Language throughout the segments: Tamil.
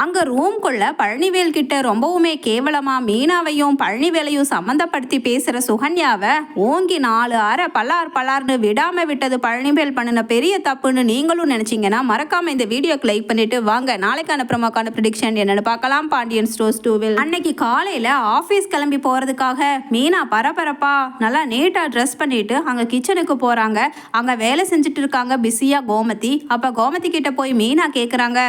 அங்க ரூம்குள்ள பழனிவேல் கிட்ட ரொம்பவுமே கேவலமா மீனாவையும் பழனிவேலையும் சம்மந்தப்படுத்தி பேசுற சுகன்யாவை ஓங்கி நாலு அரை பலார் பலார்னு விடாம விட்டது பழனிவேல் பண்ணின பெரிய தப்புன்னு நீங்களும் நினைச்சீங்கன்னா மறக்காம இந்த வீடியோக்கு லைக் பண்ணிட்டு வாங்க. நாளைக்கான ப்ரமோக்கான ப்ரிடிக்ஷன் என்னன்னு பார்க்கலாம். பாண்டியன் ஸ்டோர்ஸ் டூவில் அன்னைக்கு காலையில ஆஃபீஸ் கிளம்பி போறதுக்காக மீனா பரபரப்பா நல்லா நீட்டா ட்ரெஸ் பண்ணிட்டு அங்க கிச்சனுக்கு போறாங்க. அங்க வேலை செஞ்சுட்டு இருக்காங்க பிஸியா கோமதி. அப்ப கோமதி கிட்ட போய் மீனா கேக்குறாங்க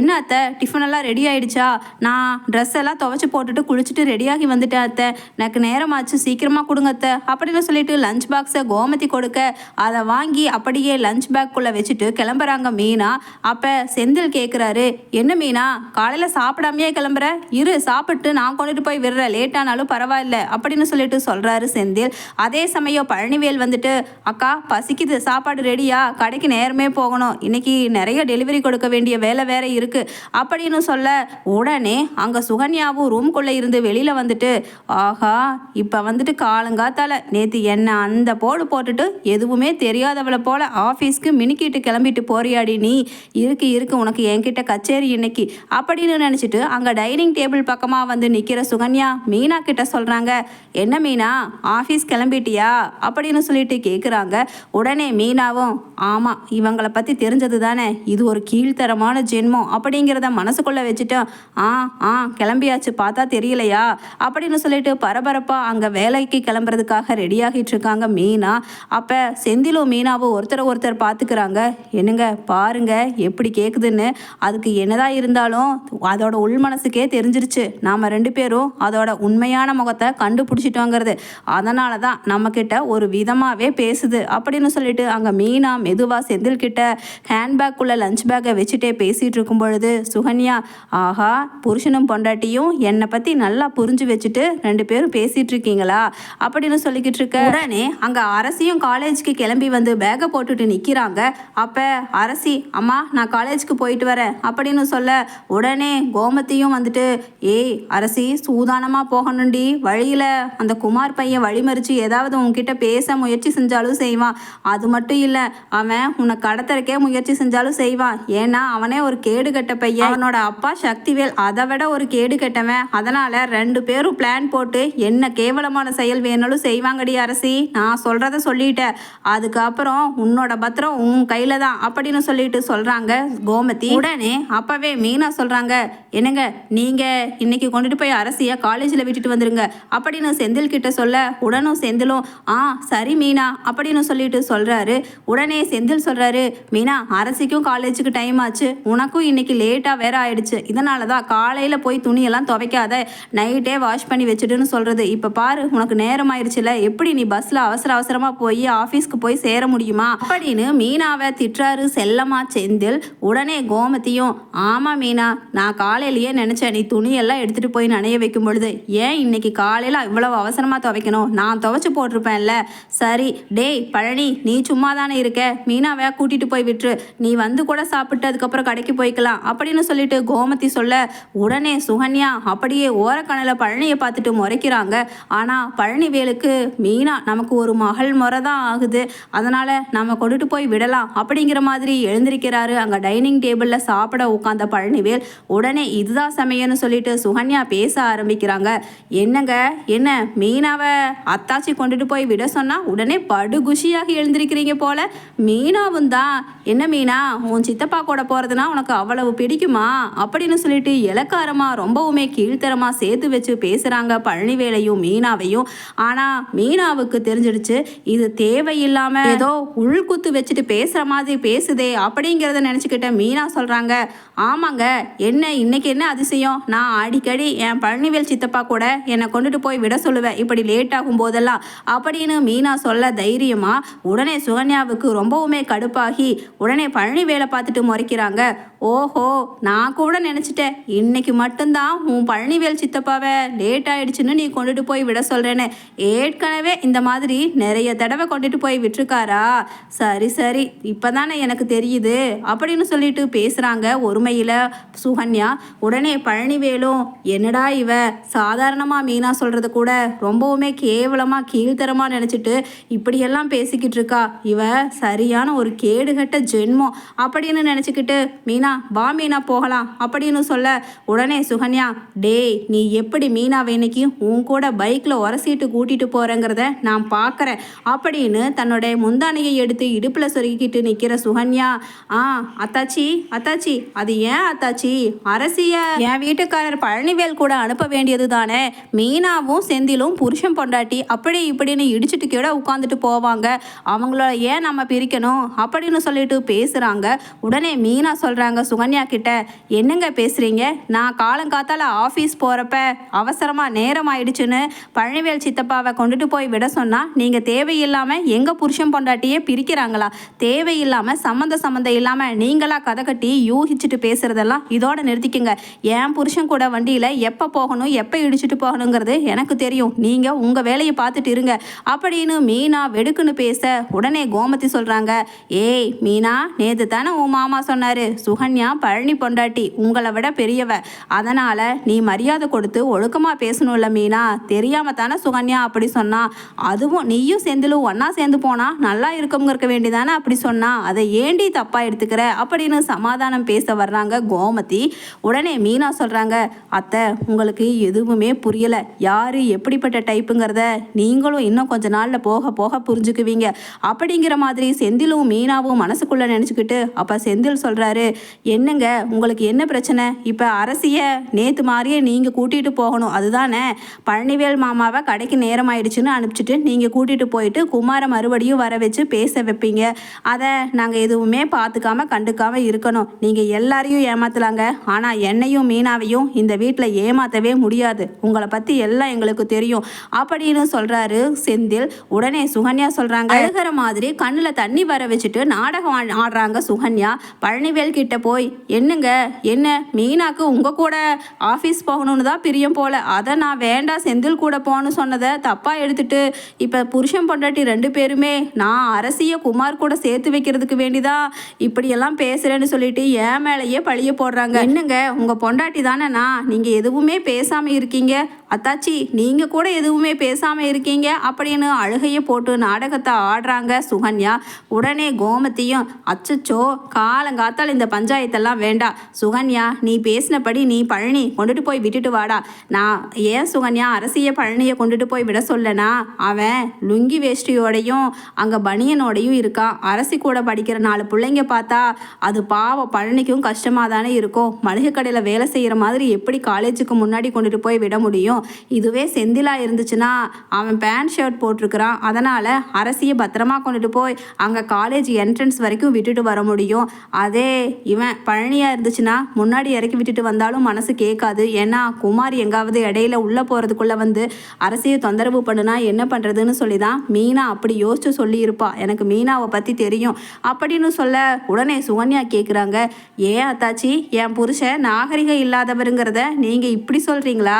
என்ன அத்தை டிஃபன் எல்லாம் ரெடி ஆயிடுச்சா? நான் ட்ரெஸ் எல்லாம் துவைச்சு போட்டுட்டு குளிச்சுட்டு ரெடியாகி வந்துட்டேன் அத்தை. எனக்கு நேரமாச்சு சீக்கிரமாக கொடுங்க அத்தை. அப்படின்னு சொல்லிட்டு லஞ்ச் பாக்ஸை கோமதி கொடுக்க அதை வாங்கி அப்படியே லஞ்ச் பேக்குள்ளே வச்சுட்டு கிளம்புறாங்க மீனா. அப்போ செந்தில் கேட்குறாரு என்ன மீனா காலையில் சாப்பிடாமையே கிளம்புற? இரு சாப்பிட்டு நான் கொண்டுட்டு போய் விடுறேன். லேட்டானாலும் பரவாயில்ல அப்படின்னு சொல்லிட்டு சொல்கிறாரு செந்தில். அதே சமயம் பழனிவேல் வந்துட்டு அக்கா பசிக்குது சாப்பாடு ரெடியா கடைக்கு நேரமே போகணும். இன்னைக்கு நிறைய டெலிவரி கொடுக்க வேண்டிய வேலை வேற இருக்கு. அப்படின்னு சொல்ல உடனே அங்கே சுகன்யாவும் ரூம்குள்ளே இருந்து வெளியில் வந்துட்டு ஆஹா இப்போ வந்துட்டு காலங்காத்தால நேற்று என்ன அந்த போடு போட்டுட்டு எதுவுமே தெரியாதவளை போல ஆஃபீஸ்க்கு மினிக்கிட்டு கிளம்பிட்டு போறியாடி நீ? இருக்கு இருக்கு உனக்கு என்கிட்ட கச்சேரி இன்னைக்கு. அப்படின்னு நினச்சிட்டு அங்கே டைனிங் டேபிள் பக்கமாக வந்து நிற்கிற சுகன்யா மீனா கிட்ட சொல்கிறாங்க என்ன மீனா ஆஃபீஸ் கிளம்பிட்டியா? அப்படின்னு சொல்லிட்டு கேட்குறாங்க உடனே மீனாவும் ஆமாம் இவங்களை பற்றி தெரிஞ்சது தானே இது ஒரு கீழ்த்தரமான ஜென்மம். அப்படிங்கிறத மனசுக்குள்ளே வச்சுட்டு ஆ ஆ கிளம்பியாச்சு பார்த்தா தெரியலையா? அப்படின்னு சொல்லிட்டு பரபரப்பாக அங்கே வேலைக்கு கிளம்புறதுக்காக ரெடியாகிட்டு இருக்காங்க மீனா. அப்போ செந்திலும் மீனாவும் ஒருத்தரை ஒருத்தர் பார்த்துக்கிறாங்க என்னங்க பாருங்க எப்படி கேட்குதுன்னு அதுக்கு என்னதான் இருந்தாலும் அதோட உள் மனசுக்கே தெரிஞ்சிருச்சு. நாம் ரெண்டு பேரும் அதோட உண்மையான முகத்தை கண்டுபிடிச்சிட்டோங்கிறது. அதனால தான் நம்மக்கிட்ட ஒரு விதமாகவே பேசுது. அப்படின்னு சொல்லிட்டு அங்கே மீனா மெதுவாக செந்தில் கிட்ட ஹேண்ட்பேக்குள்ளே லஞ்ச் பேக்கை வச்சுட்டே பேசிகிட்டு இருக்கும் பொழுது சுகன்யா ஆஹா புருஷனும் பொண்டாட்டியும் என்னை பற்றி நல்லா புரிஞ்சு வச்சுட்டு ரெண்டு பேரும் பேசிகிட்டு இருக்கீங்களா அப்படின்னு சொல்லிக்கிட்டு இருக்க. உடனே அங்கே அரசியும் காலேஜுக்கு கிளம்பி வந்து பேக்கை போட்டுட்டு நிற்கிறாங்க அப்போ அரசி அம்மா நான் காலேஜுக்கு போயிட்டு வரேன் அப்படின்னு சொல்ல உடனே கோமத்தியும் வந்துட்டு ஏய் அரசி சூதானமாக போகணுண்டி வழியில் அந்த குமார் பையன் வழிமறிச்சு ஏதாவது உன்கிட்ட பேச முயற்சி செஞ்சாலும் செய்வான். அது மட்டும் இல்லை அவன் உன்னை கடத்தறக்கே முயற்சி செஞ்சாலும் செய்வான். ஏன்னா அவனே ஒரு கேடு கட்ட பையன். அவனோட அப்பா சக்திவேல் அதை விட ஒரு கேடு கெட்டவன். அதனால் ரெண்டு பேரும் பிளான் போட்டு என்ன கேவலமான செயல் வேணாலும் செய்வாங்கடி அரசி. நான் சொல்கிறத சொல்லிட்டேன். அதுக்கப்புறம் உன்னோட பத்திரம் உன் கையில் தான் அப்படின்னு சொல்லிட்டு சொல்கிறாங்க கோமதி. உடனே அப்பவே மீனா சொல்கிறாங்க என்னங்க நீங்கள் இன்னைக்கு கொண்டுட்டு போய் அரசியை காலேஜில் விட்டுட்டு வந்துருங்க. அப்படின்னு செந்தில் கிட்ட சொல்ல உடனும் செந்திலும் ஆ சரி மீனா அப்படின்னு சொல்லிட்டு சொல்கிறாரு உடனே செந்தில் சொல்கிறாரு மீனா அரசிக்கும் காலேஜுக்கு டைம் ஆச்சு. உனக்கும் இன்னைக்கு லேட்டாக வேற ஆயிடுச்சு. இதனால தான் காலையில் போய் துணியெல்லாம் துவைக்காத நைட்டே வாஷ் பண்ணி வச்சுடுன்னு சொல்கிறது இப்போ பாரு உனக்கு நேரம் ஆயிடுச்சுல எப்படி நீ பஸ்ஸில் அவசர அவசரமாக போய் ஆஃபீஸ்க்கு போய் சேர முடியுமா? அப்படின்னு மீனாவை திட்டுறாரு செல்லமா செந்தில். உடனே கோமதியும் ஆமாம் மீனா நான் காலையிலேயே நினச்சேன் நீ துணியெல்லாம் எடுத்துகிட்டு போய் நனைய வைக்கும் பொழுது. ஏன் இன்னைக்கு காலையில் இவ்வளவு அவசரமாக துவைக்கணும்? நான் துவைச்சு போட்டிருப்பேன்ல. சரி டேய் பழனி நீ சும்மா தானே இருக்க? மீனாவை கூட்டிகிட்டு போய் விட்டுரு. நீ வந்து கூட சாப்பிட்டு அதுக்கப்புறம் கடைக்கு போய்க்கலாம் அப்படின்னு சொல்லிட்டு கோமதி சொல்ல உடனே சுகன்யா அப்படியே ஓரக்கணல பழனியை பார்த்துட்டு முறைக்கிறாங்க. ஆனால் பழனிவேலுக்கு மீனா நமக்கு ஒரு மகள் முறை தான் ஆகுது. அதனால் நம்ம கொண்டுட்டு போய் விடலாம் அப்படிங்கிற மாதிரி எழுந்திருக்கிறாரு அங்கே டைனிங் டேபிளில் சாப்பிட உட்காந்த பழனிவேல். உடனே இதுதான் சமையல்னு சொல்லிட்டு சுகன்யா பேச ஆரம்பிக்கிறாங்க. என்னங்க என்ன மீனாவை அத்தாச்சி கொண்டுட்டு போய் விட சொன்னால் உடனே படு குஷியாக எழுந்திருக்கிறீங்க போல? மீனாவும் தான் என்ன மீனா உன் சித்தப்பா கூட போகிறதுனா உனக்கு அவ்வளவு பிடிக்குமா? அப்படின்னு சொல்லிட்டு இலக்காரமாக ரொம்பவுமே கீழ்த்தரமாக சேர்த்து வச்சு பேசுகிறாங்க பழனிவேலையும் மீனாவையும். ஆனால் மீனாவுக்கு தெரிஞ்சிடுச்சு இது தேவையில்லாமல் ஏதோ உள்குத்து வச்சுட்டு பேசுகிற மாதிரி பேசுதே அப்படிங்கிறத நினச்சிக்கிட்ட மீனா சொல்கிறாங்க ஆமாங்க என்ன இன்னைக்கு என்ன அதிசயம்? நான் அடிக்கடி என் பழனிவேல் சித்தப்பா கூட என்னை கொண்டுட்டு போய் விட சொல்லுவேன் இப்படி லேட் ஆகும் போதெல்லாம் அப்படின்னு மீனா சொல்ல தைரியமாக உடனே சுகன்யாவுக்கு ரொம்பவுமே கடுப்பாகி உடனே பழனி வேலை பார்த்துட்டு முறைக்கிறாங்க. ஓஹோ நான் கூட நினச்சிட்டேன். இன்னைக்கு மட்டும்தான் உன் பழனிவேல் சித்தப்பாவை லேட் ஆயிடுச்சுன்னு நீ கொண்டுட்டு போய் விட சொல்கிறேன்னு ஏற்கனவே இந்த மாதிரி நிறைய தடவை கொண்டுட்டு போய் விட்டுருக்காரா? சரி சரி இப்போதானே எனக்கு தெரியுது. அப்படின்னு சொல்லிட்டு பேசுகிறாங்க ஒருமையில் சுகன்யா. உடனே பழனிவேலும் என்னடா இவ? சாதாரணமாக மீனா சொல்கிறது கூட ரொம்பவுமே கேவலமாக கீழ்த்தரமாக நினச்சிட்டு இப்படியெல்லாம் பேசிக்கிட்டு இருக்கா. இவ சரியான ஒரு கேடுகட்ட ஜென்மம் அப்படின்னு நினச்சிக்கிட்டு மீனா வா மீனா போகலாம் அப்படின்னு சொல்ல உடனே சுகன்யா டேய் நீ எப்படி மீனாவை இன்னைக்கு உன் கூட பைக்கில் உரசிட்டு கூட்டிட்டு போறேங்கிறத நான் பார்க்குறேன் அப்படின்னு தன்னுடைய முந்தானையை எடுத்து இடுப்பில் சொருகிக்கிட்டு நிற்கிற சுகன்யா ஆ அத்தாச்சி அத்தாச்சி அது ஏன் அத்தாச்சி? அரசிய என் வீட்டுக்காரர் பழனிவேல் கூட அனுப்ப வேண்டியது தானே? மீனாவும் செந்திலும் புருஷன் பொண்டாட்டி அப்படி இப்படின்னு இடிச்சிட்டு கூட உட்காந்துட்டு போவாங்க. அவங்கள ஏன் நம்ம பிரிக்கணும்? அப்படின்னு சொல்லிட்டு பேசுகிறாங்க உடனே மீனா சொல்கிறாங்க சுகன்யா கிட்ட என்னங்க பேசுகிறீங்க நான் காலங்காத்தால ஆஃபீஸ் போகிறப்ப அவசரமாக நேரம் ஆயிடுச்சுன்னு பழனிவேல் சித்தப்பாவை கொண்டுட்டு போய் விட சொன்னால் நீங்கள் தேவையில்லாமல் எங்கள் புருஷன் பொண்டாட்டியே பிரிக்கிறாங்களா? தேவையில்லாமல் சம்மந்த சம்மந்தம் இல்லாமல் நீங்களா கதை கட்டி யூகிச்சுட்டு பேசுகிறதெல்லாம் இதோட நிறுத்திக்கங்க. என் புருஷன் கூட வண்டியில் எப்போ போகணும் எப்போ இடிச்சிட்டு போகணுங்கிறது எனக்கு தெரியும். நீங்கள் உங்கள் வேலையை பார்த்துட்டு இருங்க. அப்படின்னு மீனா வெடுக்குன்னு பேச உடனே கோமதி சொல்கிறாங்க ஏய் மீனா நேற்று தானே உன் மாமா சொன்னார் அனன்யா பழனி பொண்டாட்டி உங்களை விட பெரியவ. அதனால் நீ மரியாதை கொடுத்து ஒழுக்கமாக பேசணும்ல மீனா. தெரியாம தானே சுகன்யா அப்படி சொன்னா. அதுவும் நீயும் செந்திலும் ஒன்றா சேர்ந்து போனால் நல்லா இருக்குங்கிறக்க வேண்டியதானே அப்படி சொன்னா. அதை ஏண்டி தப்பாக எடுத்துக்கிற? அப்படின்னு சமாதானம் பேச வர்றாங்க கோமதி. உடனே மீனா சொல்கிறாங்க அத்தை உங்களுக்கு எதுவுமே புரியலை. யார் எப்படிப்பட்ட டைப்புங்கிறத நீங்களும் இன்னும் கொஞ்ச நாளில் போக போக புரிஞ்சுக்குவீங்க. அப்படிங்கிற மாதிரி செந்திலும் மீனாவும் மனசுக்குள்ளே நினச்சிக்கிட்டு அப்போ செந்தில் சொல்கிறாரு என்னங்க உங்களுக்கு என்ன பிரச்சனை? இப்போ அரசிய நேற்று மாதிரியே நீங்கள் கூட்டிகிட்டு போகணும். அதுதானே? பழனிவேல் மாமாவை கடைக்கு நேரம் ஆயிடுச்சுன்னு அனுப்பிச்சிட்டு நீங்கள் கூட்டிகிட்டு போயிட்டு குமாரை மறுபடியும் வர வச்சு பேச வைப்பீங்க. அதை நாங்கள் எதுவுமே பார்த்துக்காம கண்டுக்காமல் இருக்கணும். நீங்கள் எல்லாரையும் ஏமாத்தலாங்க. ஆனால் என்னையும் மீனாவையும் இந்த வீட்டில் ஏமாற்றவே முடியாது. உங்களை பற்றி எல்லாம் எங்களுக்கு தெரியும். அப்படின்னு சொல்கிறாரு செந்தில். உடனே சுகன்யா சொல்கிறாங்க அழுகிற மாதிரி கண்ணில் தண்ணி வர வச்சுட்டு நாடகம் ஆடுறாங்க சுகன்யா. பழனிவேல் கிட்ட போய் என்னங்க? என்ன? மீனாக்கு உங்கள் கூட ஆஃபீஸ் போகணும்னு தான் பிரியம் போல. அதை நான் வேண்டாம் செந்தில் கூட போகணும்னு சொன்னதை தப்பாக எடுத்துட்டு இப்போ புருஷன் பொண்டாட்டி ரெண்டு பேருமே நான் அரசிய குமார் கூட சேர்த்து வைக்கிறதுக்கு வேண்டிதான் இப்படியெல்லாம் பேசுகிறேன்னு சொல்லிட்டு என் மேலேயே பழிய போடுறாங்க. என்னங்க? உங்கள் பொண்டாட்டி தானேண்ணா? நீங்கள் எதுவுமே பேசாமல் இருக்கீங்க. அத்தாச்சி நீங்கள் கூட எதுவுமே பேசாமல் இருக்கீங்க? அப்படின்னு அழுகையை போட்டு நாடகத்தை ஆடுறாங்க சுகன்யா. உடனே கோமதியும் அச்சச்சோ காலங்காத்தால் இந்த பஞ்சாயத்தெல்லாம் வேண்டாம் சுகன்யா நீ பேசினபடி நீ பழனி கொண்டுட்டு போய் விட்டுட்டு வாடா. நான் ஏன் சுகன்யா அரசிய பழனியை கொண்டுட்டு போய் விட சொல்லனா? அவன் லுங்கி வேஷ்டியோடையும் அங்கே பனியனோடையும் இருக்கான் அரசி கூட படிக்கிற நாலு பிள்ளைங்க பார்த்தா அது பாவம் பழனிக்கும் கஷ்டமாக தானே இருக்கும். மளிகை கடையில் வேலை செய்கிற மாதிரி எப்படி காலேஜுக்கு முன்னாடி கொண்டுட்டு போய் விட முடியும்? இதுவே செந்திலா இருந்துச்சுன்னா அவன் பேண்ட் ஷர்ட் போட்டிருக்கிறான். அதனால் அரசியை பத்திரமா கொண்டுட்டு போய் அங்கே காலேஜ் என்ட்ரன்ஸ் வரைக்கும் விட்டுட்டு வர முடியும். அதே இவன் பழனியாக இருந்துச்சுன்னா முன்னாடி இறக்கி விட்டுட்டு வந்தாலும் மனசு கேட்காது. ஏன்னா குமார் எங்காவது இடையில உள்ளே போகிறதுக்குள்ளே வந்து அரசியை தொந்தரவு பண்ணுனா என்ன பண்ணுறதுன்னு சொல்லி தான் மீனா அப்படி யோசிச்சு சொல்லியிருப்பா. எனக்கு மீனாவை பற்றி தெரியும். அப்படின்னு சொல்ல உடனே சுகன்யா கேட்குறாங்க ஏன் அத்தாச்சி? என் புருஷன் நாகரிகம் இல்லாதவருங்கிறத நீங்கள் இப்படி சொல்கிறீங்களா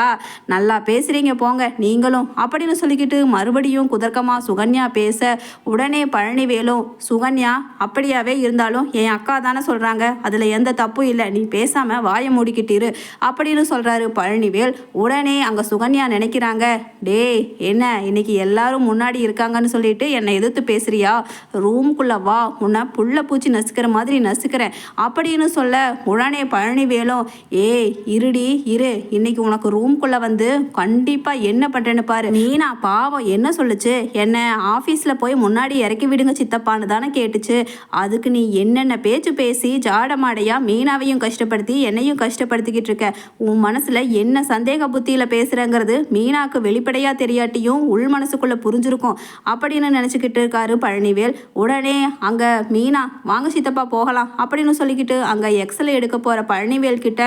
நல்லா பேசுகிறீங்க போங்க நீங்களும். அப்படின்னு சொல்லிக்கிட்டு மறுபடியும் குதர்க்கமாக சுகன்யா பேச உடனே பழனிவேலும் சுகன்யா அப்படியாவே இருந்தாலும் என் அக்கா தானே சொல்கிறாங்க அதில் எந்த தப்பும் இல்லை. நீ பேசாமல் வாயை மூடிக்கிட்டு இரு அப்படின்னு சொல்கிறாரு பழனிவேல். உடனே அங்கே சுகன்யா நினைக்கிறாங்க டேய் என்ன இன்னைக்கு எல்லாரும் முன்னாடி இருக்காங்கன்னு சொல்லிட்டு என்னை எதிர்த்து பேசுறியா? ரூம்குள்ளே வா. உன்னை புள்ள பூச்சி நசுக்கிற மாதிரி நசுக்கிறேன் அப்படின்னு சொல்ல உடனே பழனிவேலும் ஏய் இருடி இரு. இன்னைக்கு உனக்கு ரூம்குள்ளே வந்து கண்டிப்பாக என்ன பண்ணுறேன்னு பாரு. மீனா பாவம் என்ன சொல்லுச்சு? என்ன ஆஃபீஸில் போய் முன்னாடி இறக்கி விடுங்க சித்தப்பான்னு தானே கேட்டுச்சு. அதுக்கு நீ என்னென்ன பேச்சு பேசி ஜாடமாடையா மீனாவையும் கஷ்டப்படுத்தி என்னையும் கஷ்டப்படுத்திக்கிட்டு இருக்க. உன் மனசில் என்ன சந்தேக புத்தியில் பேசுகிறேங்கிறது மீனாக்கு வெளிப்படையாக தெரியாட்டியும் உள் மனசுக்குள்ளே புரிஞ்சிருக்கும். அப்படின்னு நினச்சிக்கிட்டு இருக்காரு பழனிவேல். உடனே அங்கே மீனா வாங்க சித்தப்பா போகலாம். அப்படின்னு சொல்லிக்கிட்டு அங்கே எக்ஸலை எடுக்க போகிற பழனிவேல் கிட்ட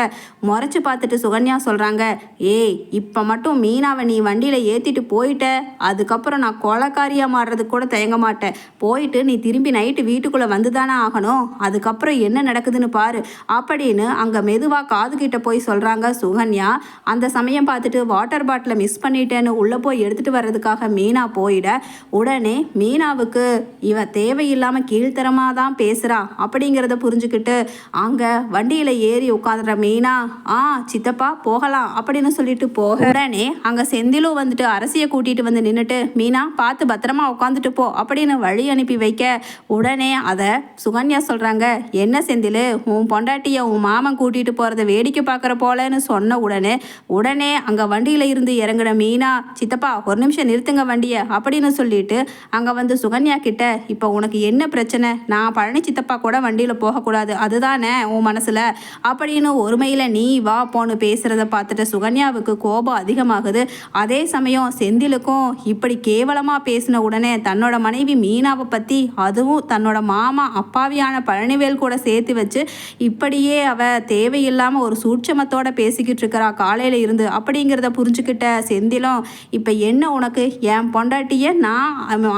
முறைச்சு பார்த்துட்டு சுகன்யா சொல்கிறாங்க ஏய் இப்போ இப்போ மட்டும் மீனாவை நீ வண்டியில் ஏற்றிட்டு போயிட்ட. அதுக்கப்புறம் நான் கொலக்காரியாக மாறுறதுக்கு கூட தயங்க மாட்டேன். போயிட்டு நீ திரும்பி நைட்டு வீட்டுக்குள்ளே வந்து தானே ஆகணும். அதுக்கப்புறம் என்ன நடக்குதுன்னு பாரு. அப்படின்னு அங்கே மெதுவாக காதுகிட்ட போய் சொல்கிறாங்க சுகன்யா. அந்த சமயம் பார்த்துட்டு வாட்டர் பாட்டிலை மிஸ் பண்ணிட்டேன்னு உள்ளே போய் எடுத்துகிட்டு வர்றதுக்காக மீனா போயிட. உடனே மீனாவுக்கு இவ தேவையில்லாமல் கீழ்த்தரமாக தான் பேசுகிறா அப்படிங்கிறத புரிஞ்சுக்கிட்டு அங்கே வண்டியில் ஏறி உட்காந்துற மீனா ஆ சித்தப்பா போகலாம். அப்படின்னு சொல்லிட்டு போக உடனே அங்க செந்திலும் வந்துட்டு அரசியை கூட்டிட்டு வந்து நின்னுட்டு மீனா பார்த்து பத்திரமா உட்காந்துட்டு போ அப்படின்னு வழி அனுப்பி வைக்க உடனே அதை சுகன்யா சொல்றாங்க. என்ன செந்தில் உன் பொண்டாட்டிய உன் மாமன் கூட்டிட்டு போறத வேடிக்கை பார்க்குற போலன்னு சொன்ன உடனே உடனே அங்க வண்டியில இருந்து இறங்குன மீனா சித்தப்பா ஒரு நிமிஷம் நிறுத்துங்க வண்டியை அப்படின்னு சொல்லிட்டு அங்க வந்து சுகன்யா கிட்ட இப்போ உனக்கு என்ன பிரச்சனை? நான் பழனி சித்தப்பா கூட வண்டியில போகக்கூடாது அதுதானே உன் மனசுல? அப்படின்னு ஒருமையில நீ வா போன்னு பேசுறத பார்த்துட்டு சுகன்யாவுக்கு கோபம் அதிகமாகுது. அதே சமயம் செந்திலுக்கும் இப்படி கேவலமாக பேசின உடனே தன்னோட மனைவி மீனாவை பற்றி அதுவும் தன்னோட மாமா அப்பாவியான பழனிவேல் கூட சேர்த்து வச்சு இப்படியே அவ தேவையில்லாமல் ஒரு சூட்சமத்தோட பேசிக்கிட்டு இருக்கிறா காலையில் இருந்து. அப்படிங்கிறத புரிஞ்சுக்கிட்ட செந்திலும் இப்போ என்ன உனக்கு? என் பொண்டாட்டியை நான்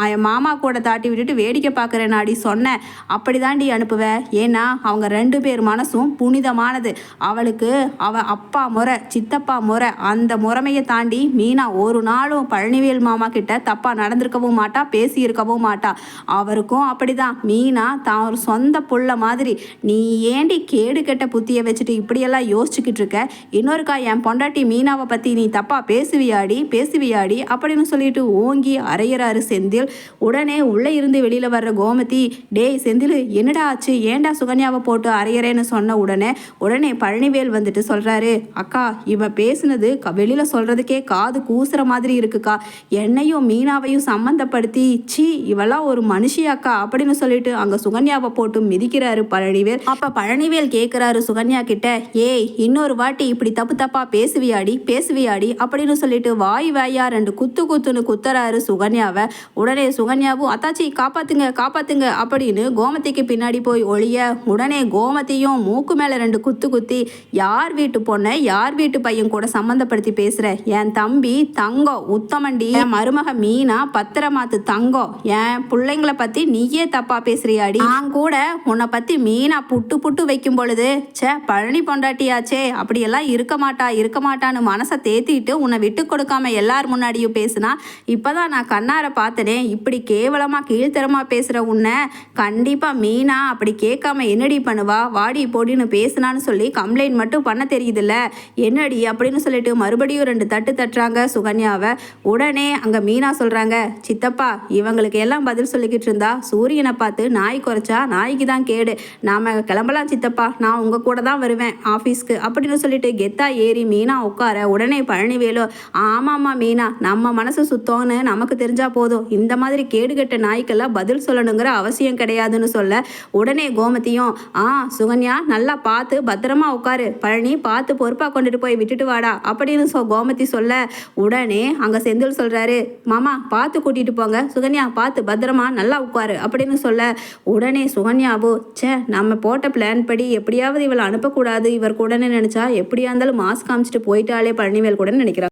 என் மாமா கூட தாட்டி விட்டுட்டு வேடிக்கை பார்க்குறேன் நாடி சொன்னேன் அப்படி தாண்டி அனுப்புவேன் ஏன்னா அவங்க ரெண்டு பேர் மனசும் புனிதமானது. அவளுக்கு அவ அப்பா முறை சித்தப்பா முறை அந்த முறைமையை தாண்டி மீனா ஒரு நாளும் பழனிவேல் மாமா கிட்ட தப்பாக நடந்திருக்கவும் மாட்டா பேசியிருக்கவும் மாட்டா. அவருக்கும் அப்படிதான். மீனா தான் ஒரு சொந்த புள்ள மாதிரி. நீ ஏண்டி கேடு கெட்ட புத்தியை வச்சுட்டு இப்படியெல்லாம் யோசிச்சுக்கிட்டு இருக்க? இன்னொருக்கா என் பொண்டாட்டி மீனாவை பற்றி நீ தப்பாக பேசுவியாடி பேசுவியாடி அப்படின்னு சொல்லிட்டு ஓங்கி அரையிறாரு செந்தில். உடனே உள்ளே இருந்து வெளியில் வர்ற கோமதி டேய் செந்தில் என்னடா ஆச்சு? ஏன்டா சுகன்யாவை போட்டு அரையறேன்னு சொன்ன உடனே உடனே பழனிவேல் வந்துட்டு சொல்கிறாரு அக்கா இவன் பேசுனது வெளியில் வெளியில சொல்றதுக்கே காது கூசுற மாதிரி இருக்குக்கா. என்னையும் மீனாவையும் சம்மந்தப்படுத்தி சி இவெல்லாம் ஒரு மனுஷியாக்கா அப்படின்னு சொல்லிட்டு அங்க சுகன்யாவை போட்டு மிதிக்கிறாரு பழனிவேல். அப்ப பழனிவேல் கேக்குறாரு சுகன்யா கிட்ட ஏய் இன்னொரு வாட்டி இப்படி தப்பு தப்பா பேசுவியாடி பேசுவியாடி அப்படின்னு சொல்லிட்டு வாய் வாயா ரெண்டு குத்து குத்துன்னு குத்துறாரு சுகன்யாவை. உடனே சுகன்யாவும் அத்தாச்சி காப்பாத்துங்க காப்பாத்துங்க அப்படின்னு கோமதிக்கு பின்னாடி போய் ஒளிய உடனே கோமதியும் மூக்கு மேல ரெண்டு குத்து குத்தி யார் வீட்டு பொண்ணை யார் வீட்டு பையன் கூட சம்மந்தப்படுத்தி பேசுற. என் தம்பி தங்கம் உத்தமண்டி என் மருமக மீனா பத்திரமாத்து தங்கம் என் பிள்ளைங்கள பத்தி நீயே தப்பா பேசுறியாடி. நான் கூட உன்னை பத்தி மீனா புட்டு புட்டு வைக்கும் பொழுது ச்சே பழனி பொண்டாட்டியாச்சே அப்படியெல்லாம் இருக்க மாட்டா இருக்க மாட்டான்னு மனசை தேத்திட்டு உன்னை விட்டு கொடுக்காம எல்லார் முன்னாடியும் பேசுனா இப்பதான் நான் கண்ணார பார்த்தனே இப்படி கேவலமா கீழ்த்தரமா பேசுற உன்னை கண்டிப்பா மீனா அப்படி கேட்காம என்னடி பண்ணுவா? வாடி போடின்னு பேசுனான்னு சொல்லி கம்ப்ளைண்ட் மட்டும் பண்ண தெரியுதுல்ல. என்னடி அப்படின்னு சொல்லிட்டு மறுபடியும் ரெண்டு தட்டு தட்டுறாங்க சுகன்யாவை. உடனே அங்கே மீனா சொல்கிறாங்க சித்தப்பா இவங்களுக்கு எல்லாம் பதில் சொல்லிக்கிட்டு இருந்தா சூரியனை பார்த்து நாய் குறைச்சா நாய்க்கு தான் கேடு. நாம் கிளம்பலாம் சித்தப்பா நான் உங்கள் கூட தான் வருவேன் ஆஃபீஸ்க்கு அப்படின்னு சொல்லிட்டு கெத்தா ஏறி மீனா உட்கார உடனே பழனிவேலு ஆமாம்மா மீனா நம்ம மனசு சுத்தம்னு நமக்கு தெரிஞ்சால் போதும். இந்த மாதிரி கேடுகெட்ட நாய்க்கெல்லாம் பதில் சொல்லணுங்கிற அவசியம் கிடையாதுன்னு சொல்ல. உடனே கோமதியும் ஆ சுகன்யா நல்லா பார்த்து பத்திரமா உட்காரு. பழனி பார்த்து பொறுப்பாக கொண்டுட்டு போய் விட்டுட்டு வாடா அப்படின்னு சொ கோமதி சொல்ல உடனே அங்கே செந்தில் சொல்கிறாரு மாமா பார்த்து கூட்டிகிட்டு போங்க. சுகன்யா பார்த்து பத்திரமா நல்லா உட்காரு. அப்படின்னு சொல்ல உடனே சுகன்யாவோ ச்சே நம்ம போட்ட பிளான் படி எப்படியாவது இவளை அனுப்பக்கூடாது. இவர் கூடன்னு நினச்சா எப்படியா இருந்தாலும் மாஸ்க் காமிச்சிட்டு போயிட்டாலே பழனிவேல் கூட நினைக்கிறாங்க